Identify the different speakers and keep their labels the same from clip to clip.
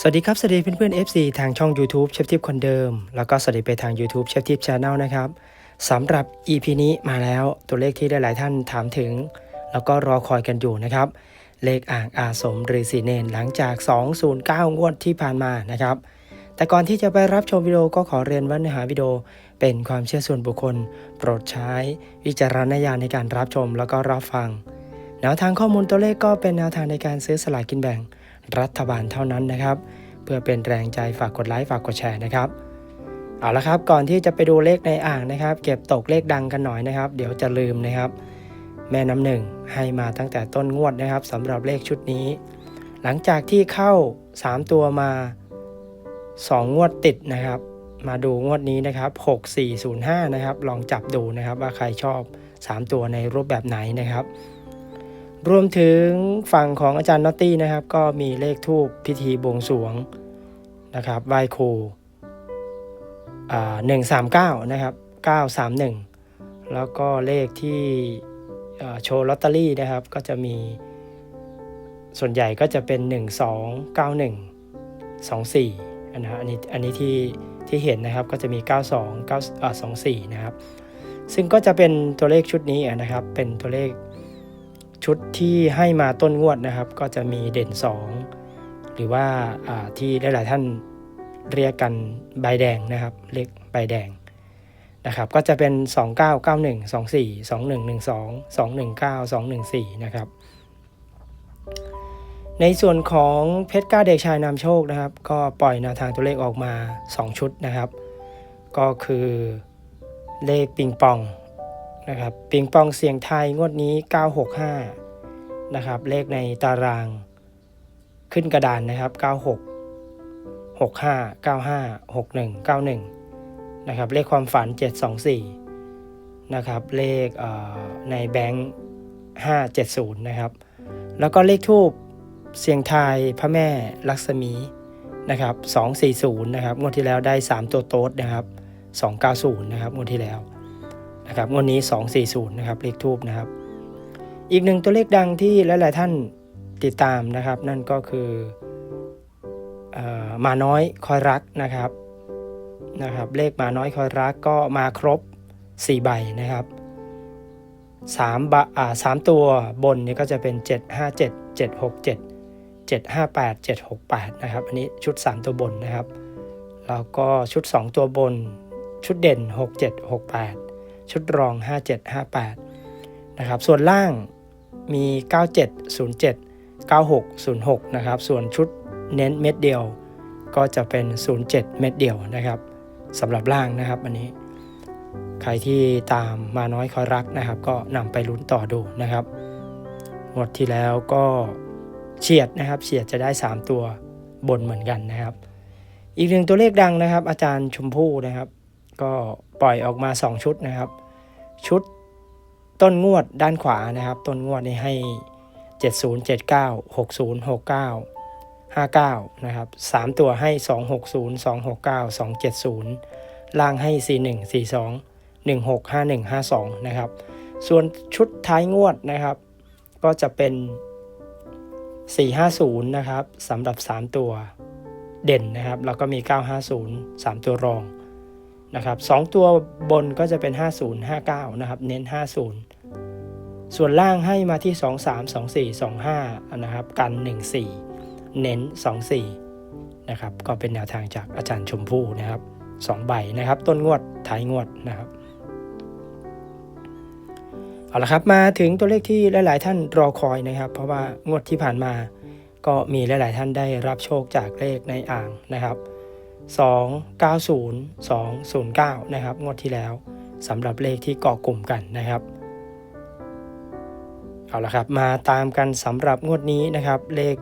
Speaker 1: สวัสดีครับ สวัสดีเพื่อนๆ FC ทางช่อง YouTube เชฟทิปคนเดิม แล้วก็สวัสดีไปทาง YouTube เชฟทิปชาแนลนะครับสำหรับ EP นี้มาแล้วตัวเลขที่หลายๆท่านถามถึง แล้วก็รอคอยกันอยู่นะครับ เลขอ่างอาสมฤาษีเนนหลังจาก 209 งวดที่ผ่านมานะครับ แต่ก่อนที่จะไปรับชมวิดีโอก็ขอเรียนว่าเนื้อหาวิดีโอเป็นความเชื่อส่วนบุคคล โปรดใช้วิจารณญาณในการรับชมแล้วก็รับฟังแนวทางข้อมูลตัวเลขก็เป็นแนวทางในการซื้อสลากกินแบ่ง รัฐบาลเท่านั้นนะครับ เพื่อเป็นแรงใจฝากกดไลค์ฝากกดแชร์นะครับเอาละครับก่อนที่จะไปดูเลขในอ่างนะครับ เก็บตกเลขดังกันหน่อยนะครับ เดี๋ยวจะลืมนะครับ แม่น้ำหนึ่งให้มาตั้งแต่ต้นงวดนะครับสำหรับเลขชุดนี้ หลังจากที่เข้า 3 ตัวมา 2 งวดติดนะครับ มาดูงวดนี้นะครับ 6405 นะครับ ลองจับดูนะครับว่าใครชอบ 3 ตัวในรูปแบบไหนนะครับ รวมถึงฝั่งของอาจารย์นอตตี้นะครับ ก็มีเลขทูปพิธีบวงสวงนะครับไหว้ครูหนึ่งสามเก้านะครับเก้าสามหนึ่งแล้วก็เลขที่โชว์ลอตเตอรี่นะครับ ก็จะมี ส่วนใหญ่ก็จะเป็น 1 2 9 1 2 4อันนะอันนี้อันนี้ที่ที่เห็นนะครับก็จะมี 92 9อ่า24 นะครับ ซึ่งก็จะเป็นตัวเลขชุดนี้นะครับ เป็นตัวเลข ชุดที่ให้มาต้นงวดนะครับ ก็จะมีเด่น 2 หรือว่าาที่หลายๆท่านเรียกกันใบแดงนะครับ เลขใบแดงนะครับ ก็จะเป็น 2991 24 2112 219 214 นะครับ ในส่วนของเพชรก้าเด็กชายนำโชคนะครับ ก็ปล่อยแนวทางตัวเลขออกมา 2 ชุดนะครับ ก็คือเลขปิงปอง นะครับปิงปองเสียงไทยงวดนี้ 965 นะครับ เลขในตารางขึ้นกระดานนะครับ 96 65 95 61 91 นะครับ เลขความฝัน 724 นะครับ เลขในแบงค์570 นะครับ แล้วก็เลขทูบเสียงไทยพระแม่ลักษมีนะครับ 240 นะครับ งวดที่แล้วได้ 3 ตัวโต๊ดนะครับ 290 นะครับ งวดที่แล้ว นะครับงวดนี้ 240 นะครับเลขทูบนะครับ อีกหนึ่งตัวเลขดังที่หลายๆท่านติดตามนะครับ นั่นก็คืออมาน้อยคอยรักนะครับนะครับ เลขมาน้อยคอยรักก็มาครบ 4 ใบนะครับ3บะอ่าสามตัวบนนี่ก็จะเป็น 757 767 758 768 นะครับ อันนี้ชุด 3 ตัวบนนะครับ แล้วก็ชุด 2 ตัวบน ชุดเด่น 6768 ชุดรอง 5758 นะครับ ส่วนล่างมี 9707 9606 นะครับ ส่วนชุดเน้นเม็ดเดียวก็จะเป็น 07 เม็ดเดียวนะครับสำหรับล่างนะครับอันนี้ ใครที่ตามมาน้อยคอยรักนะครับ ก็นำไปลุ้นต่อดูนะครับงวดที่แล้วก็เฉียดนะครับเฉียดจะได้ 3 ตัวบนเหมือนกันนะครับ อีกหนึ่งตัวเลขดังนะครับ อาจารย์ชมพู่นะครับ ก็ปล่อยออกมา 2 ชุดนะครับ ชุดต้นงวดด้านขวานะครับ ต้นงวดนี่ให้ 7079 6069 59นะครับ3ตัวให้ 260 269 270 ล่างให้ 41 42 16 51 52นะครับ ส่วนชุดท้ายงวดนะครับ ก็จะเป็น 450นะครับสำหรับ 3 ตัวเด่นนะครับ แล้วก็มี 950 3 ตัวรอง นะครับ2ตัวบนก็จะเป็น 50 59 นะครับ เน้น 50 ส่วนล่างให้มาที่ 23 24 25 นะครับ กัน 14 เน้น 24 นะครับ ก็เป็นแนวทางจากอาจารย์ชมพู่นะครับ2ใบนะครับ ต้นงวดท้ายงวดนะครับเอาละครับมาถึงตัวเลขที่หลาย ๆ ท่านรอคอยนะครับ เพราะว่างวดที่ผ่านมาก็มีหลาย ๆ ท่านได้รับโชคจากเลขในอ่างนะครับ 290 209 นะครับ งวดที่แล้วสำหรับเลขที่เกาะกลุ่มกันนะครับ เอาละครับ มาตามกันสำหรับงวดนี้นะครับ เลข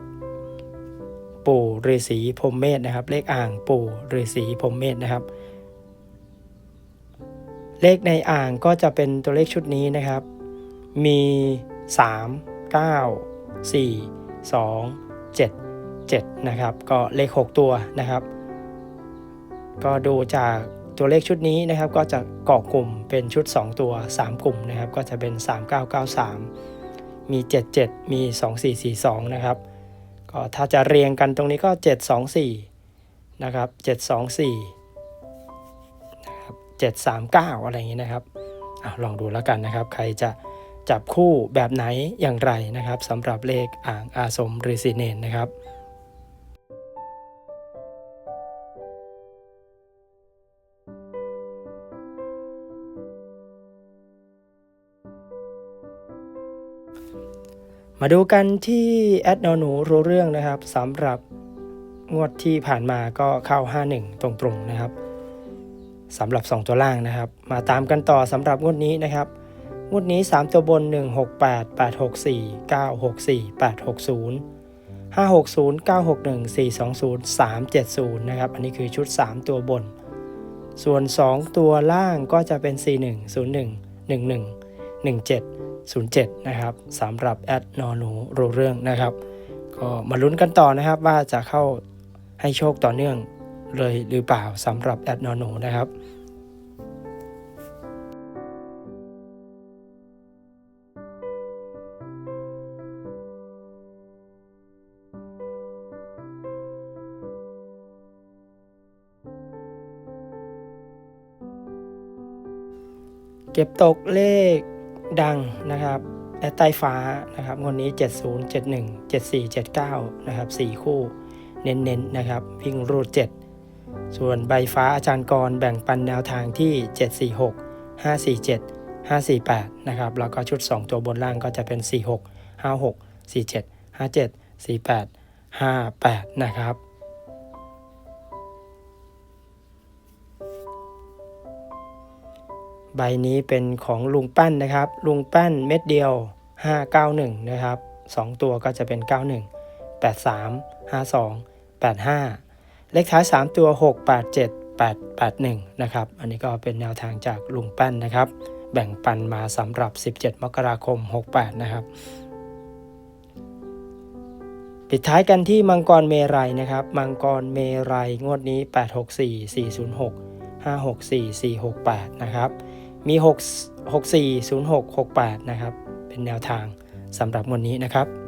Speaker 1: ปู่ฤาษีพรมเมธนะครับ เลขอ่างปู่ฤาษีพรมเมธนะครับ เลขในอ่างก็จะเป็นตัวเลขชุดนี้นะครับ มี 3 9 4 2 7 7 นะครับ ก็เลข 6 ตัวนะครับ ก็ดูจากตัวเลขชุดนี้นะครับ ก็จะเกาะกลุ่มเป็นชุด 2 ตัว 3 กลุ่มนะครับ ก็จะเป็น 3993 มี 77 มี 2442 นะครับ ก็ถ้าจะเรียงกันตรงนี้ก็ 724 นะครับ 724 นะครับ 739 อะไรอย่างนี้นะครับอลองดูแล้วกันนะครับ ใครจะจับคู่แบบไหนอย่างไรนะครับสำหรับเลขอ่างอาสมฤาษีเนนนะครับ มาดูกันที่แอดนอหนูรู้เรื่องนะครับสำหรับงวดที่ผ่านมาก็เข้า 51 ตรงๆนะครับสำหรับ 2 ตัวล่างนะครับ มาตามกันต่อสำหรับงวดนี้นะครับ งวดนี้ 3 ตัวบน 168 864 964 860 560 961 420 370 นะครับ อันนี้คือชุด 3 ตัวบน ส่วน 2 ตัวล่างก็จะเป็น 41 01 11 17 07 นะครับสำหรับแอดนอนูรู้เรื่องนะครับ ก็มาลุ้นกันต่อนะครับว่าจะเข้าให้โชคต่อเนื่องเลยหรือเปล่าสำหรับแอดนอนูนะครับเก็บตกเลข ดังนะครับแอดใต้ฟ้านะครับงวดนี้ 70 71 74 79นะครับ4คู่ เน้นๆนะครับวิ่งรูด 7 ส่วนใบฟ้าอาจารย์กรแบ่งปันแนวทางที่ 746 547 548นะครับแล้วก็ชุด 2 ตัวบนล่างก็จะเป็น 46 56 47 57 48 58นะครับ ใบนี้เป็นของลุงแป้นนะครับ ลุงแป้นเม็ดเดียว 591 นะครับ 2 ตัวก็จะเป็น 91 83 52 85 เลขท้าย 3 ตัว 687 881 นะครับ อันนี้ก็เป็นแนวทางจากลุงแป้นนะครับ แบ่งปันมาสำหรับ 17 มกราคม 68 นะครับ ปิดท้ายกันที่มังกรเมรัยนะครับ มังกรเมรัยงวดนี้ 864 406 564 468 นะครับ มี 6 64 06 68 นะครับ เป็นแนวทางสำหรับวันนี้นะครับ